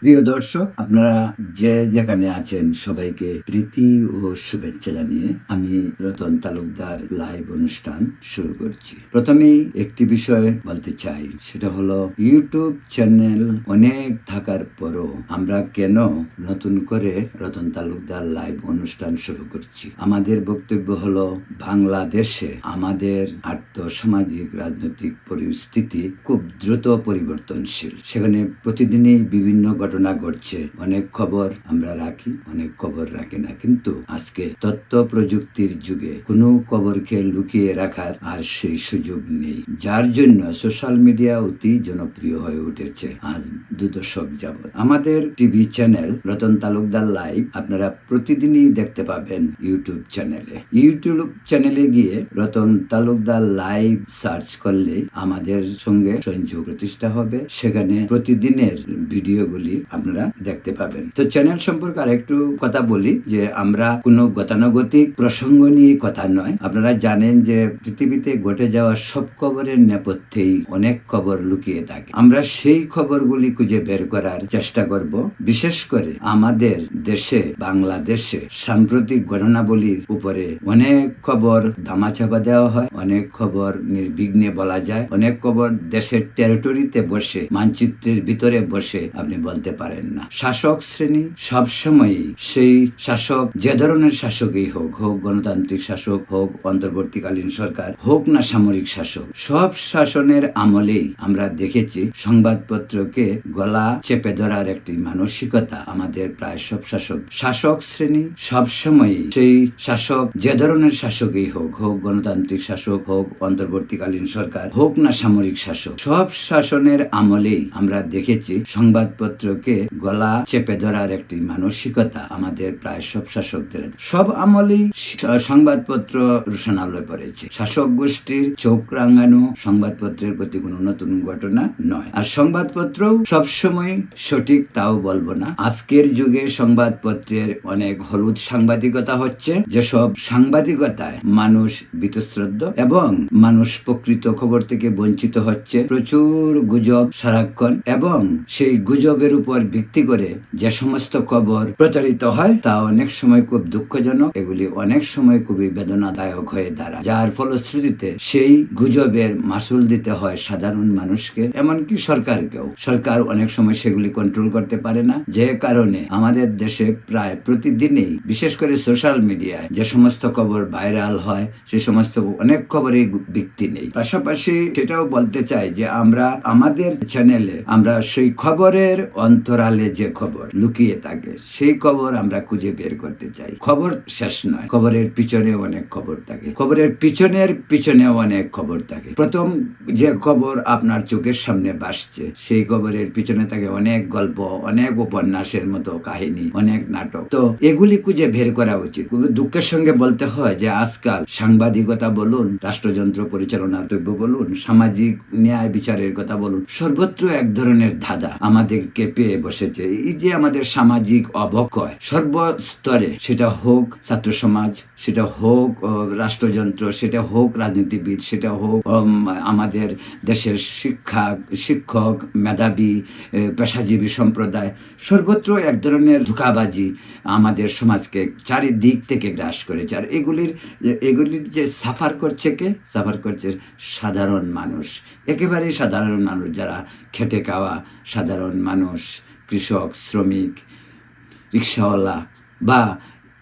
প্রিয় দর্শক, আপনারা যে যেখানে আছেন, সবাইকে প্রীতি ও শুভেচ্ছা জানিয়ে আমি রতন তালুকদার লাইভ অনুষ্ঠান শুরু করছি। প্রথমেই একটি বিষয় বলতে চাই, সেটা হলো, ইউটিউব চ্যানেল অনেক থাকার পরও আমরা কেন নতুন করে রতন তালুকদার লাইভ অনুষ্ঠান শুরু করছি? আমাদের বক্তব্য হলো, বাংলাদেশে আমাদের আর্থসামাজিক, রাজনৈতিক পরিস্থিতি খুব দ্রুত পরিবর্তনশীল। সেখানে প্রতিদিনই বিভিন্ন ঘটনা ঘটছে। অনেক খবর আমরা রাখি, অনেক খবর রাখি না। কিন্তু আজকে তথ্য প্রযুক্তির যুগে কোনো খবরকে লুকিয়ে রাখার আর সেই সুযোগ নেই। যার জন্য সোশ্যাল মিডিয়া অতি জনপ্রিয় হয়ে উঠেছে আজ দু দশক যাবৎ। আমাদের TV channel Ratan Talukdar live আপনারা প্রতিদিনই দেখতে পাবেন ইউটিউব চ্যানেলে। ইউটিউব চ্যানেলে গিয়ে রতন তালুকদার লাইভ সার্চ করলে আমাদের সঙ্গে সংযোগ প্রতিষ্ঠা হবে। সেখানে প্রতিদিনের ভিডিওগুলি আপনারা দেখতে পাবেন। তো চ্যানেল সম্পর্কে আর একটু কথা বলি যে আমরা কোনো গতানুগতিক প্রসঙ্গ নিয়ে কথা নয়। আপনারা জানেন যে পৃথিবীতে ঘটে যাওয়া সব খবরের নেপথ্যেই অনেক খবর লুকিয়ে থাকে। আমরা সেই খবরগুলি খুঁজে বের করার চেষ্টা করব। বিশেষ করে আমাদের দেশে, বাংলাদেশে সাম্প্রতিক ঘটনাবলীর উপরে অনেক খবর ধামাচাপা দেওয়া হয়, অনেক খবর নির্বিঘ্নে বলা যায়, অনেক খবর দেশের টেরিটরিতে বসে, মানচিত্রের ভিতরে বসে আপনি বলতে পারেন না। শাসক শ্রেণি সবসময়ই সেই শাসক, যে ধরনের শাসকই হোক হোক গণতান্ত্রিক শাসক, হোক অন্তর্বর্তীকালীন সরকার, হোক না সামরিক শাসক, সব শাসনের আমলেই আমরা দেখেছি সংবাদপত্রকে গলা চেপে ধরার একটি মানসিকতা আমাদের প্রায় সব শাসক। শাসক শ্রেণি সবসময়ই সেই শাসক, যে ধরনের শাসকই হোক হোক গণতান্ত্রিক শাসক, হোক অন্তর্বর্তীকালীন সরকার, হোক না সামরিক শাসক, সব শাসনের আমলেই আমরা দেখেছি সংবাদপত্রকে গলা চেপে ধরার একটি মানসিকতা আমাদের প্রায় সব শাসকদের। সব আমলেই সংবাদপত্র রোশনালয় পড়েছে। শাসক গোষ্ঠীর চোখ রাঙানো সংবাদপত্রের প্রতি কোনো নতুন ঘটনা নয়। আর সংবাদপত্র সবসময় সঠিক তাও বলব না। আজকের যুগে সংবাদপত্রের অনেক হলুদ সাংবাদিকতা হচ্ছে, যেসব সাংবাদিকতায় মানুষ বীতশ্রদ্ধ এবং মানুষ প্রকৃত খবর থেকে বঞ্চিত হচ্ছে। প্রচুর গুজব, সারাক্ষণ এবং সেই গুজবের উপর ভিত্তি করে যে সমস্ত খবর প্রচারিত হয়, তা অনেক সময় খুব দুঃখজনক। এগুলি অনেক সময় খুবই বেদনাদায়ক হয়ে দাঁড়ায়। যার ফলশ্রুতিতে সেই গুজবের মাসুল দিতে হয় সাধারণ মানুষকে, এমনকি সরকারকেও। সরকার অনেক সময় সেগুলি কন্ট্রোল করতে পারে না। যে কারণে আমাদের দেশে প্রায় প্রতিদিনই, বিশেষ করে সোশ্যাল মিডিয়ায় যে সমস্ত খবর ভাইরাল হয়, সে সমস্ত অনেক খবরই ভিত্তি নেই। পাশাপাশি সেটাও বলতে চাই যে আমরা, আমাদের চ্যানেলে আমরা সেই খবরের অন্তরালে যে খবর লুকিয়ে থাকে, সেই খবর আমরা খুঁজে বের করতে চাই। খবর শেষ নয়, খবরের পিছনে অনেক খবর থাকে। খবরের পিছনের পিছনেও অনেক খবর থাকে। প্রথম যে খবর আপনার চোখের সামনে ভাসছে সেই খবরের পিছনে থাকে অনেক গল্প, অনেক উপন্যাসের মতো কাহিনী, অনেক নাটক। তো এগুলি খুঁজে বের করা উচিত। খুবই দুঃখের সঙ্গে বলতে হয় যে আজকাল সাংবাদিকতা বলুন, রাষ্ট্রযন্ত্র পরিচালনার দ্রব্য বলুন, সামাজিক ন্যায় বিচারের কথা বলুন, সর্বত্র এক ধরনের ধাঁধা। আমাদেরকে পেয়ে বসেছে। এই যে আমাদের সামাজিক অবক্ষয়, সর্বস্তরে সেটা হোক ছাত্র সমাজ, সেটা হোক রাষ্ট্রযন্ত্র, সেটা হোক রাজনীতিবিদ, সেটা হোক আমাদের দেশের শিক্ষা, শিক্ষক, মেধাবী পেশাজীবী সম্প্রদায়, সর্বত্র এক ধরনের ধোকাবাজি আমাদের সমাজকে চারিদিক থেকে গ্রাস করেছে। আর এগুলির এগুলির যে সাফার করছে কে? সাফার করছে সাধারণ মানুষ। একেবারেই সাধারণ মানুষ যারা খেটে খাওয়া সাধারণ মানুষ। কৃষক, শ্রমিক, রিক্সাওয়ালা বা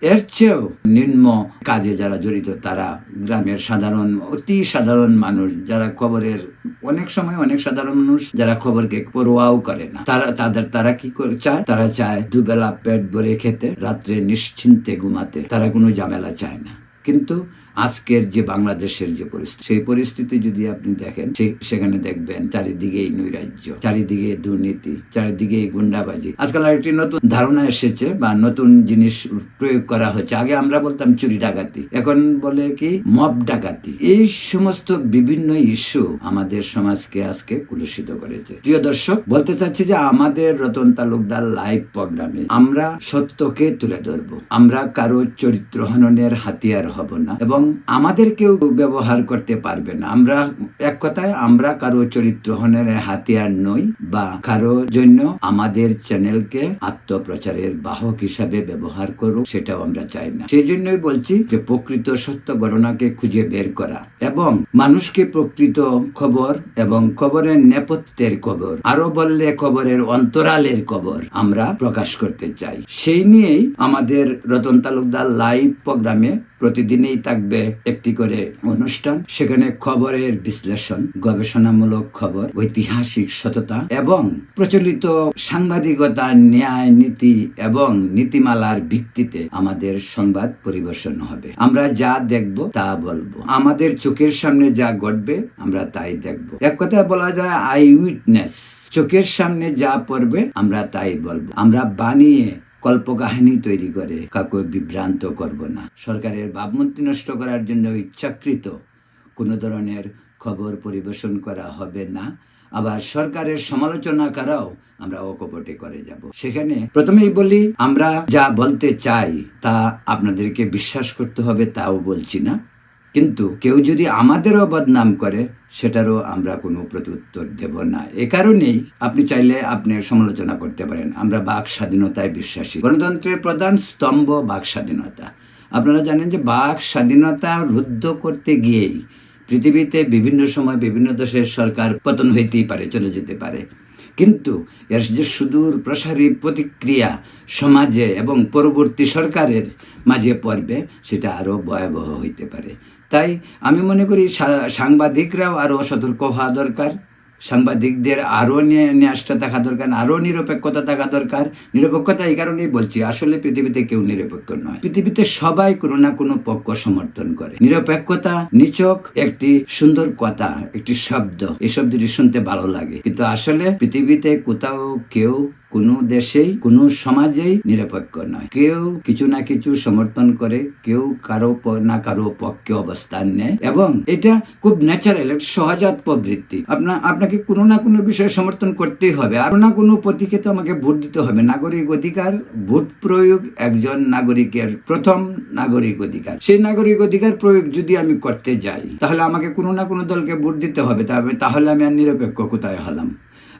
এর চেয়েও নিম্ন কাজে যারা জড়িত, তারা গ্রামের সাধারণ, অতি সাধারণ মানুষ যারা খবরের, অনেক সময় অনেক সাধারণ মানুষ যারা খবরকে পরোয়াও করে না। তারা, তাদের, তারা কি করে চায়? তারা চায় দুবেলা পেট ভরে খেতে, রাত্রে নিশ্চিন্তে ঘুমাতে। তারা কোনো ঝামেলা চায় না। কিন্তু আজকের যে বাংলাদেশের যে পরিস্থিতি, সেই পরিস্থিতি যদি আপনি দেখেন সেখানে দেখবেন চারিদিকেই নৈরাজ্য, চারিদিকে দুর্নীতি, চারিদিকে গুন্ডাবাজি। আজকাল আরেকটি নতুন ধারণা এসেছে বা নতুন জিনিস প্রয়োগ করা হচ্ছে। আগে আমরা বলতাম চুরি ডাকাতি, এখন বলে কি মব ডাকাতি। এই সমস্ত বিভিন্ন ইস্যু আমাদের সমাজকে আজকে কুলুষিত করেছে। প্রিয় দর্শক, বলতে চাচ্ছি যে আমাদের রতন তালুকদার লাইভ প্রোগ্রামে আমরা সত্যকে তুলে ধরবো। আমরা কারও চরিত্র হননের হাতিয়ার হব না এবং আমাদেরকেও ব্যবহার করতে পারবে না। আমরা, এক কথায়, আমরা কারও চরিত্রহনের হাতিয়ার নই বা কারও জন্য আমাদের চ্যানেলকে আত্মপ্রচারের বাহক হিসাবে ব্যবহার করুক, সেটাও আমরা চাই না। সেই জন্যই বলছি যে, প্রকৃত সত্য ঘটনাকে খুঁজে বের করা এবং মানুষকে প্রকৃত খবর এবং খবরের নেপথ্যের খবর, আরও বললে খবরের অন্তরালের খবর আমরা প্রকাশ করতে চাই। সেই নিয়েই আমাদের রতন তালুকদার লাইভ প্রোগ্রামে প্রতিদিনই থাকবে একটি করে অনুষ্ঠান। সেখানে খবরের বিশ্লেষণ, গবেষণামূলক খবর, ঐতিহাসিক সততা এবং প্রচলিত সাংবাদিকতা, ন্যায় নীতি এবং নীতিমালার ভিত্তিতে আমাদের সংবাদ পরিবেশন হবে। আমরা যা দেখব, তা বলব। আমাদের চোখের সামনে যা ঘটবে, আমরা তাই দেখব। এক কথায় বলা যায়, আই উইটনেস। চোখের সামনে যা পড়বে, আমরা তাই বলব। আমরা বানিয়ে কল্পকাহিনী তৈরি করে, কাউকে বিভ্রান্ত করব না। সরকারের ভাবমূর্তি নষ্ট করার জন্য ইচ্ছাকৃত কোনো ধরনের খবর পরিবেশন করা হবে না। আবার সরকারের সমালোচনা করাও আমরা অকপটে করে যাব। সেখানে প্রথমেই বলি, আমরা যা বলতে চাই তা আপনাদেরকে বিশ্বাস করতে হবে, তাও বলছি না। কিন্তু কেউ যদি আমাদেরও বদনাম করে সেটারও আমরা কোনো প্রত্যুত্তর দেব না। এ কারণেই আপনি চাইলে আপনি সমালোচনা করতে পারেন। আমরা বাক স্বাধীনতায় বিশ্বাসী। গণতন্ত্রের প্রধান স্তম্ভ বাক স্বাধীনতা। আপনারা জানেন যে বাক স্বাধীনতা রুদ্ধ করতে গিয়েই পৃথিবীতে বিভিন্ন সময় বিভিন্ন দেশের সরকার পতন হইতেই পারে, চলে যেতে পারে। কিন্তু এর যে সুদূর প্রসারী প্রতিক্রিয়া সমাজে এবং পরবর্তী সরকারের মাঝে পড়বে, সেটা আরও ভয়াবহ হইতে পারে। তাই আমি মনে করি সাংবাদিকরাও আরও সতর্ক হওয়া দরকার। সাংবাদিকদের আরও ন্যাসটা থাকা দরকার, আরও নিরপেক্ষতা থাকা দরকার। নিরপেক্ষতা এই কারণেই বলছি, আসলে পৃথিবীতে কেউ নিরপেক্ষ নয়। পৃথিবীতে সবাই কোনো না কোনো পক্ষ সমর্থন করে। নিরপেক্ষতা নিচক একটি সুন্দর কথা, একটি শব্দ। এই শব্দটি শুনতে ভালো লাগে। কিন্তু আসলে পৃথিবীতে কোথাও কেউ কোনো দেশেই, কোনো সমাজেই নিরপেক্ষ নয়। কেউ কিছু না কিছু সমর্থন করে, কেউ কারও না কারও পক্ষে অবস্থান নেয় এবং এটা খুব ন্যাচারাল একটা সহজাত প্রবৃত্তি। আপনার আপনাকে কোনো না কোনো বিষয়ে সমর্থন করতেই হবে। আর না কোনো প্রতীকে তো আমাকে ভোট দিতে হবে। নাগরিক অধিকার, ভোট প্রয়োগ একজন নাগরিকের প্রথম নাগরিক অধিকার। সেই নাগরিক অধিকার প্রয়োগ যদি আমি করতে যাই, তাহলে আমাকে কোনো না কোনো দলকে ভোট দিতে হবে। তাহলে আমি আর নিরপেক্ষ কোথায় হলাম?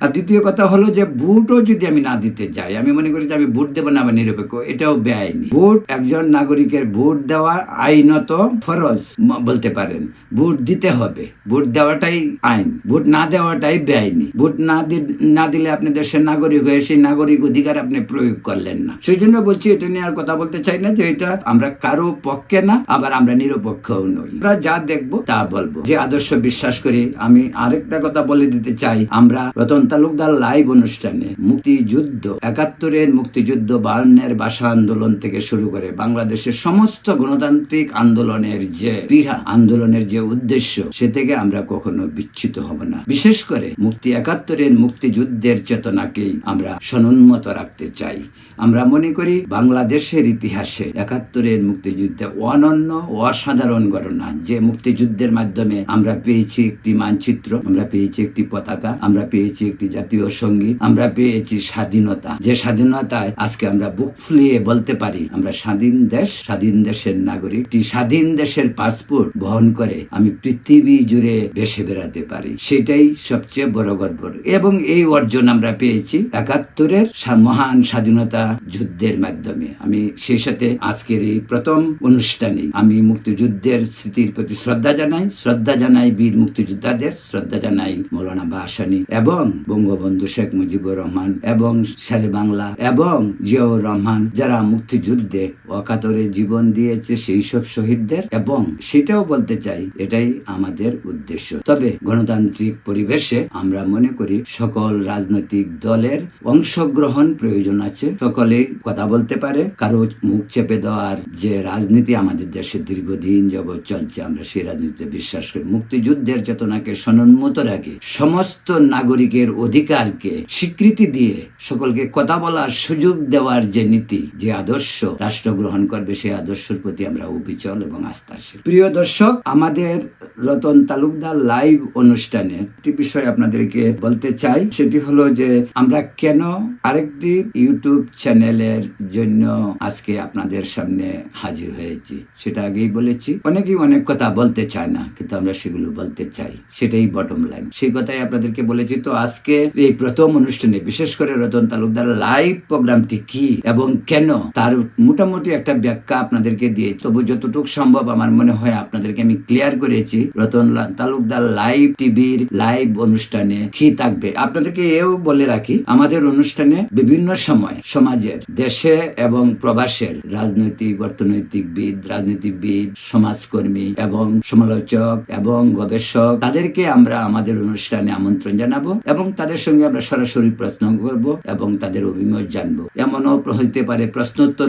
আর দ্বিতীয় কথা হলো যে ভোটও যদি আমি না দিতে যাই, আমি মনে করি যে আমি ভোট দেবো না আমার নিরপেক্ষ, এটাও বেআইনি ভোট, একজন নাগরিকের ভোট দেওয়া আইনত ফরজ বলতে পারেন। ভোট দিতে হবে। ভোট দেওয়াটাই আইন। ভোট না দেওয়াটাই বেআইনি ভোট না না দিলে আপনি দেশের নাগরিক হয়ে সেই নাগরিক অধিকার আপনি প্রয়োগ করলেন না। সেই জন্য বলছি, এটা নিয়ে আর কথা বলতে চাই না যে এটা আমরা কারও পক্ষে না, আবার আমরা নিরপেক্ষও নই। আমরা যা দেখব তা বলব। যে আদর্শ বিশ্বাস করি, আমি আরেকটা কথা বলে দিতে চাই। আমরা রতন তালুকদার লাইভ অনুষ্ঠানে মুক্তিযুদ্ধ, একাত্তরের মুক্তিযুদ্ধ বায়ান্নের ভাষা আন্দোলন থেকে শুরু করে বাংলাদেশের সমস্ত গণতান্ত্রিক আন্দোলনের যে বিহা আন্দোলনের যে উদ্দেশ্য, সে থেকে আমরা কখনো বিচ্ছিত হব না। বিশেষ করে মুক্তি একাত্তরের মুক্তিযুদ্ধের চেতনাকেই আমরা সনুন্মত রাখতে চাই। আমরা মনে করি বাংলাদেশের ইতিহাসে একাত্তরের মুক্তিযুদ্ধে অনন্য অসাধারণ ঘটনা, যে মুক্তিযুদ্ধের মাধ্যমে আমরা পেয়েছি একটি মানচিত্র, আমরা পেয়েছি একটি পতাকা, আমরা পেয়েছি একটি জাতীয় সংগীত আমরা পেয়েছি স্বাধীনতা। যে স্বাধীনতায় আজকে আমরা বুক ফুলিয়ে বলতে পারি, আমরা স্বাধীন দেশ, স্বাধীন দেশের নাগরিক। একটি স্বাধীন দেশের পাসপোর্ট বহন করে আমি পৃথিবী জুড়ে বেসে বেড়াতে পারি। সেটাই সবচেয়ে বড় গর্ব এবং এই অর্জন আমরা পেয়েছি একাত্তরের মহান স্বাধীনতা যুদ্ধের মাধ্যমে। আমি সেই সাথে আজকের এই প্রথম অনুষ্ঠানে আমি মুক্তিযুদ্ধের স্মৃতির প্রতি শ্রদ্ধা জানাই। শ্রদ্ধা জানাই বীর মুক্তিযোদ্ধাদের, শ্রদ্ধা জানাই মৌলানা বাসানি। এবং বঙ্গবন্ধু শেখ মুজিবুর রহমান এবং শেরে বাংলা এবং জিয়াউর রহমান যারা মুক্তিযুদ্ধে অকাতরে জীবন দিয়েছে সেই সব শহীদদের এবং সেটাও বলতে চাই, এটাই আমাদের উদ্দেশ্য। তবে গণতান্ত্রিক পরিবেশে আমরা মনে করি সকল রাজনৈতিক দলের অংশগ্রহণ প্রয়োজন আছে। সকলে কথা বলতে পারে, কারও মুখ চেপে দেওয়ার যে রাজনীতি আমাদের দেশে দীর্ঘদিন যাবৎ চলছে, আমরা সেই রাজনীতিতে বিশ্বাস করি। মুক্তিযুদ্ধের চেতনাকে সনোন্মত রাখি। সমস্ত নাগরিকের অধিকারকে স্বীকৃতি দিয়ে সকলকে কথা বলার সুযোগ দেওয়ার যে নীতি, যে আদর্শ রাষ্ট্র গ্রহণ করবে, সেই আদর্শের প্রতি আমরা অবিচল এবং আস্থাশীল। প্রিয় দর্শক, আমাদের রতন তালুকদার লাইভ অনুষ্ঠানে একটি বিষয় আপনাদেরকে বলতে চাই। সেটি হলো যে, আমরা কেন আরেকটি ইউটিউব চ্যানেলের জন্য আজকে আপনাদের সামনে হাজির হয়েছি, সেটা আগেই বলেছি। অনেকেই অনেক কথা বলতে চায় না, কিন্তু আমরা সেগুলো বলতে চাই, সেটাই বটম লাইন সেই কথাই আপনাদেরকে বলেছি। তো আজকে এই প্রথম অনুষ্ঠানে বিশেষ করে রতন তালুকদার লাইভ প্রোগ্রামটি কি এবং কেন? তার মোটামুটি একটা ব্যাখ্যা আপনাদেরকে দিয়ে তবু যতটুকু সম্ভব আমার মনে হয় আপনাদেরকে আমি ক্লিয়ার করেছি। রতন তালুকদার লাইভ টিভির লাইভ অনুষ্ঠানে কি থাকবে? আপনাদেরকে এও বলে রাখি, আমাদের অনুষ্ঠানে বিভিন্ন সময় সমাজের, দেশে এবং প্রবাসের রাজনৈতিক, অর্থনৈতিকবিদ, রাজনীতিবিদ, সমাজকর্মী এবং সমালোচক এবং গবেষক, তাদেরকে আমরা আমাদের অনুষ্ঠানে আমন্ত্রণ জানাব এবং তাদের সঙ্গে আমরা সরাসরি প্রশ্ন করব এবং তাদের অভিমত জানব। এমনও হইতে পারে প্রশ্নোত্তর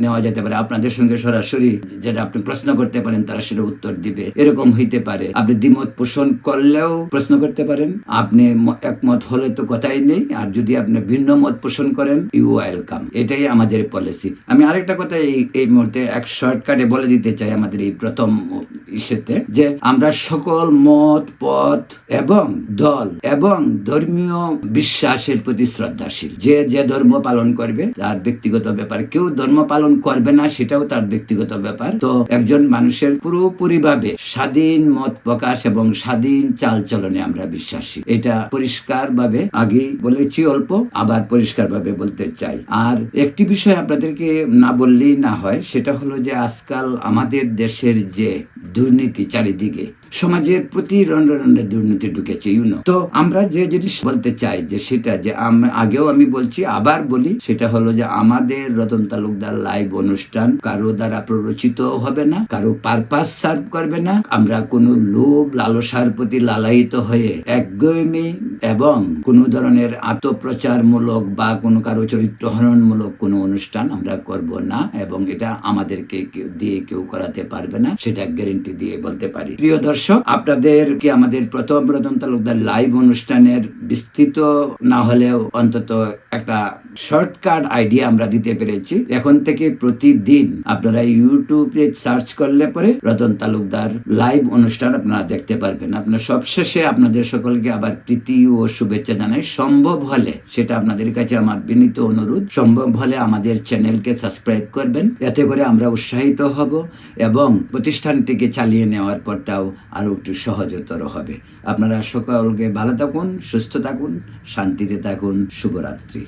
নেওয়া যেতে পারে। আপনাদের সঙ্গে সরাসরি যেটা আপনি প্রশ্ন করতে পারেন, তারা সেটা উত্তর দিবে। এরকম হইতে পারে। আপনি দ্বিমত পোষণ করলেও প্রশ্ন করতে পারেন। আপনি একমত হলে তো কথাই নেই। আর যদি আপনি ভিন্ন মত পোষণ করেন ইউ ওয়েলকাম এটাই আমাদের পলিসি আমি আরেকটা কথা এই এই মুহূর্তে এক শর্টকাটে বলে দিতে চাই আমাদের এই প্রথম ইসেতে, যে আমরা সকল মত, পথ এবং দল এবং ধর্মীয় বিশ্বাসের প্রতি শ্রদ্ধাশীল। যে যে ধর্ম পালন করবে, তার ব্যক্তিগত ব্যাপার। কেউ ধর্ম পালন করবে না, সেটাও তার ব্যক্তিগত ব্যাপার। তো একজন মানুষের পুরোপুরি ভাবে স্বাধীন মত প্রকাশ এবং স্বাধীন চাল চলনে আমরা বিশ্বাসী। এটা পরিষ্কার ভাবে আগেই বলেছি অল্প, আবার পরিষ্কার ভাবে বলতে চাই। আর একটি বিষয় আপনাদেরকে না বললেই না হয়, সেটা হলো যে আজকাল আমাদের দেশের যে দুর্নীতি চারিদিকে সমাজের প্রতি রন্ডে দুর্নীতি ঢুকেছে ইউনো তো আমরা যে জিনিস বলতে চাই যে সেটা যে আগেও আমি বলছি, আবার বলি, সেটা হলো যে আমাদের রতন তালুকদার লাইভ অনুষ্ঠান কারও দ্বারা প্ররোচিত হবে না, কারও পারপাস সার্ভ করবে না। আমরা কোনো লোভ, লালসার প্রতি লালায়িত হয়ে একগয়মি এবং কোনো ধরনের আত্মপ্রচারমূলক বা কোনো কারও চরিত্র হননমূলক কোনো অনুষ্ঠান আমরা করব না এবং এটা আমাদেরকে দিয়ে কেউ করাতে পারবে না, সেটা গ্যারেন্টি দিয়ে বলতে পারি। প্রিয় দর্শক আপনাদেরকে আমাদের প্রথম রতন তালুকদার লাইভ অনুষ্ঠানের বিস্তৃত না হলেও অন্তত একটা শর্টকাট আইডিয়া আমরা দিতে পেরেছি। এখন থেকে প্রতিদিন আপনারা ইউটিউবে সার্চ করলে পরে রতন তালুকদার লাইভ অনুষ্ঠান আপনারা দেখতে পারবেন। আপনার সবশেষে আপনাদের সকলকে আবার প্রীতি ও শুভেচ্ছা জানাই। সম্ভব হলে সেটা আপনাদের কাছে আমার বিনীত অনুরোধ, সম্ভব হলে আমাদের চ্যানেলকে সাবস্ক্রাইব করবেন। এতে করে আমরা উৎসাহিত হব এবং প্রতিষ্ঠানটিকে চালিয়ে নেওয়ার পরটাও আরও একটু সহজতর হবে। আপনারা সকলকে ভালো থাকুন সুস্থ থাকুন শান্তিতে থাকুন। শুভরাত্রি।